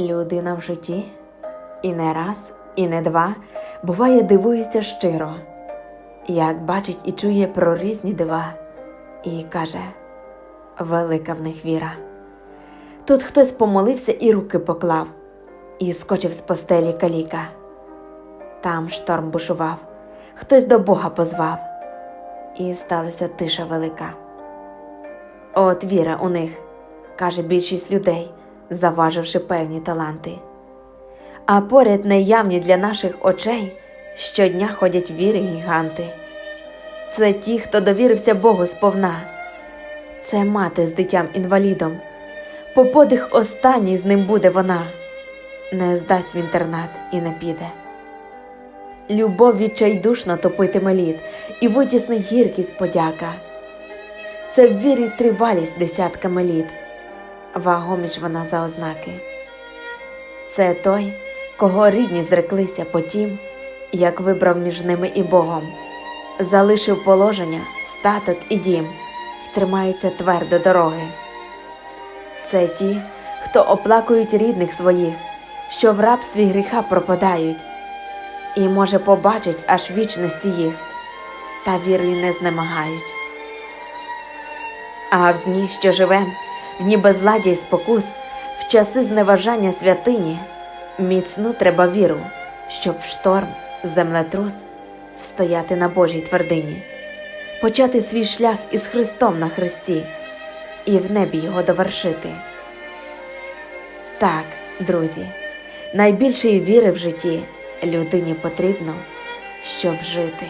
Людина в житті. І не раз, і не два. Буває дивується щиро, як бачить і чує про різні дива, і каже велика в них віра. Тут хтось помолився і руки поклав, і скочив з постелі каліка. Там шторм бушував, хтось до Бога позвав, і сталася тиша велика. От віра у них, каже більшість людей, заваживши певні таланти. А поряд неявні для наших очей щодня ходять віри гіганти. Це ті, хто довірився Богу сповна, це мати з дитям інвалідом. По подих останній з ним буде вона, не здасть в інтернат і не піде. Любов відчайдушно топитиме лід і витіснить гіркість подяка. Це в вірі тривалість десятками літ, вагоміш вона за ознаки. Це той, кого рідні зреклися потім, як вибрав між ними і Богом, залишив положення, статок і дім, й тримається твердо дороги. Це ті, хто оплакують рідних своїх, що в рабстві гріха пропадають, і, може, побачить аж вічності їх, та вірою не знемагають. А в дні, що живем, дні безладдя й спокус, в часи зневажання святині, міцну треба віру, щоб в шторм, землетрус встояти на Божій твердині, почати свій шлях із Христом на хресті і в небі його довершити. Так, друзі, найбільшої віри в житті людині потрібно, щоб жити.